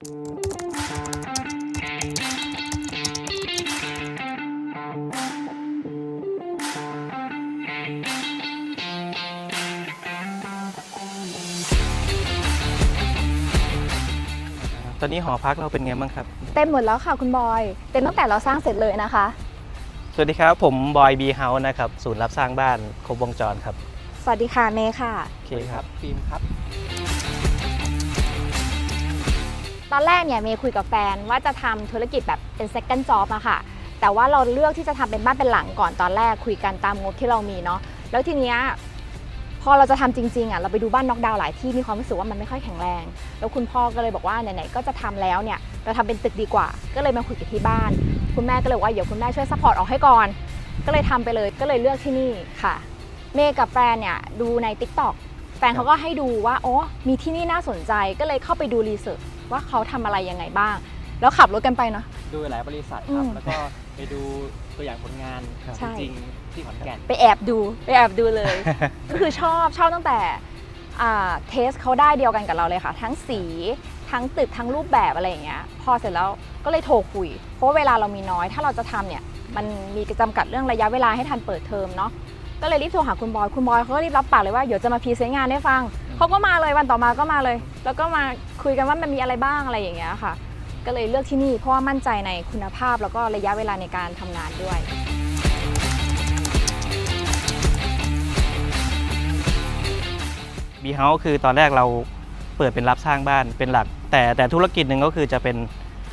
ตอนนี้หอพักเราเป็นไงบ้างครับ เต็มหมดแล้วค่ะคุณบอย เต็มตั้งแต่เราสร้างเสร็จเลยนะคะ สวัสดีครับ ผมบอยบีเฮาส์นะครับ ศูนย์รับสร้างบ้านครบวงจรครับ สวัสดีค่ะเมย์ค่ะ โอเคครับ ฟิล์มครับ ตอนแรกเนี่ยเมย์คุยกับแฟนว่าจะทำธุรกิจแบบเป็น second job อะค่ะ แต่ว่าเราเลือกที่จะทำเป็นบ้านเป็นหลังก่อนตอนแรกคุยกันตามงบที่เรามีเนาะ แล้วทีเนี้ยพอเราจะทำจริงๆอะเราไปดูบ้านน็อกดาวน์หลายที่มีความรู้สึกว่ามันไม่ค่อยแข็งแรง แล้วคุณพ่อก็เลยบอกว่าไหนๆก็จะทำแล้วเนี่ยเราทำเป็นตึกดีกว่า ก็เลยมาคุยกันที่บ้าน คุณแม่ก็เลยว่าเดี๋ยวคุณแม่ช่วยซัพพอร์ตออกให้ก่อน ก็เลยทำไปเลยก็เลยเลือกที่นี่ค่ะ เมย์กับแฟนเนี่ยดูใน Tik t o อกแฟนเขาก็ให้ดูว่าอ๋อมีที่นี่น่าสนใจก็เลยเข้าไปดูรีเสิร์ช ว่าเขาทำอะไรยังไงบ้าง แล้วขับรถกันไปเนาะดูหลายบริษัทอืครับมแล้วก็ไปดูตัวอย่างผลงานครับใช่จริงๆที่ขอนแก่นไปแอบดูไปแอบดูเลย ก็คือชอบชอบตั้งแต่อ่าเทสเขาได้เดียวกันกับเราเลยค่ะ ทั้งสีทั้งตึกทั้งรูปแบบอะไรอย่างเงี้ยพอเสร็จแล้วก็เลยโทรคุย เพราะว่าเวลาเรามีน้อย ถ้าเราจะทำเนี่ยมันมีจำกัดเรื่องระยะเวลาให้ทันเปิดเทอมเนาะก็เลยรีบโทรหาคุณบอย คุณบอยเขาก็รีบรับปากเลยว่าเดี๋ยวจะมาพรีเซนต์งานให้ฟัง เขาก็มาเลยวันต่อมาก็มาเลย แล้วก็มาคุยกันว่ามันมีอะไรบ้างอะไรอย่างเงี้ยค่ะ ก็เลยเลือกที่นี่เพราะว่ามั่นใจในคุณภาพแล้วก็ระยะเวลาในการทำงานด้วย บีเฮาส์คือตอนแรกเราเปิดเป็นรับสร้างบ้านเป็นหลัก แต่แต่ธุรกิจหนึ่งก็คือจะเป็น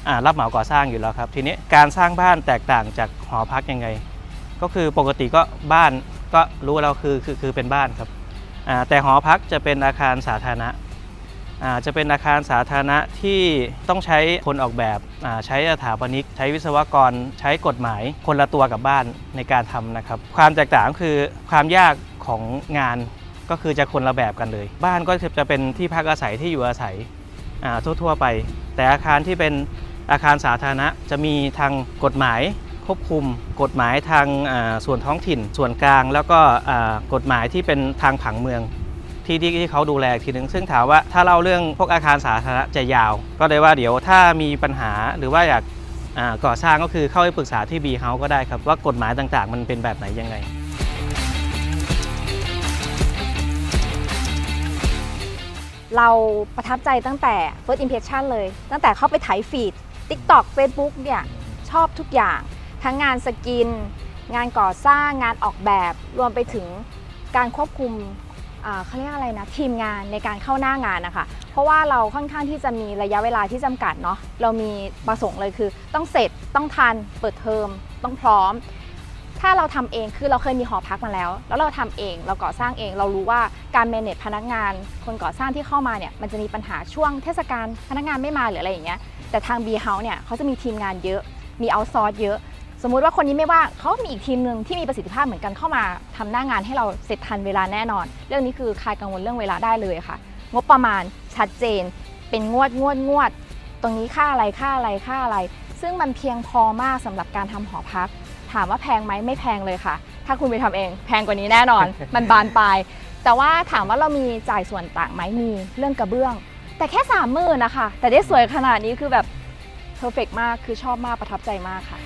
อ่ารับเหมาก่อสร้างอยู่แล้วครับ ทีนี้การสร้างบ้านแตกต่างจากหอพักยังไง ก็คือปกติก็บ้านก็รู้แล้วคือคือคือเป็นบ้านครับ แต่หอพักจะเป็นอาคารสาธารณะจะเป็นอาคารสาธารณะที่ต้องใช้คนออกแบบใช้สถาปนิก ใช้วิศวกร ใช้กฎหมายคนละตัวกับบ้านในการทำนะครับ ความแตกต่างคือความยากของงานก็คือจะคนละแบบกันเลย บ้านก็จะเป็นที่พักอาศัยที่อยู่อาศัยทั่วๆไป แต่อาคารที่เป็นอาคารสาธารณะจะมีทางกฎหมาย ควบคุมกฎหมายทางส่วนท้องถิ่น ส่วนกลาง แล้วก็กฎหมายที่เป็นทางผังเมืองที่ที่ที่เขาดูแลอีกทีนึงซึ่งถามว่าถ้าเล่าเรื่องพวกอาคารสาธารณะจะยาว ก็เลยว่าเดี๋ยวถ้ามีปัญหาหรือว่าอยากก่อสร้างก็คือเข้าไปปรึกษาที่ B House ก็ได้ครับ ว่ากฎหมายต่างๆ มันเป็นแบบไหนยังไง เราประทับใจตั้งแต่ first impression เลย ตั้งแต่เข้าไปถ่ายฟีด TikTok Facebook เนี่ย ชอบทุกอย่าง ทั้งงานสกิน งานก่อสร้างงานออกแบบรวมไปถึงการควบคุมเขาเรียกอะไรนะทีมงานในการเข้าหน้างานนะคะเพราะว่าเราค่อนข้างที่จะมีระยะเวลาที่จำกัดเนาะเรามีประสงค์เลยคือ ต้องเสร็จต้องทันเปิดเทอมต้องพร้อม ถ้าเราทำเองคือเราเคยมีหอพักมาแล้ว แล้วเราทำเองเราก่อสร้างเอง เรารู้ว่าการเมเนจพนักงาน คนก่อสร้างที่เข้ามาเนี่ยมันจะมีปัญหาช่วงเทศกาลพนักงานไม่มาหรืออะไรอย่างเงี้ยแต่ทาง B House เนี่ยเขาจะมีทีมงานเยอะมีเอาซอร์สเยอะ สมมุติว่าคนนี้ไม่ว่างเขามีอีกทีมหนึ่งที่มีประสิทธิภาพเหมือนกันเข้ามาทำหน้างานให้เราเสร็จทันเวลาแน่นอน เรื่องนี้คือคลายกังวลเรื่องเวลาได้เลยค่ะ งบประมาณชัดเจน เป็นงวดงวดงวด ตรงนี้ค่าอะไรค่าอะไรค่าอะไร ซึ่งมันเพียงพอมากสำหรับการทำหอพัก ถามว่าแพงไหมไม่แพงเลยค่ะ ถ้าคุณไปทำเอง แพงกว่านี้แน่นอน มันบานปลายแต่ว่าถามว่าเรามีจ่ายส่วนต่างไหมมีเรื่องกระเบื้อง แต่แค่สามหมื่นนะคะแต่ได้สวยขนาดนี้คือแบบเพอร์เฟกมากคือชอบมากประทับใจมากค่ะ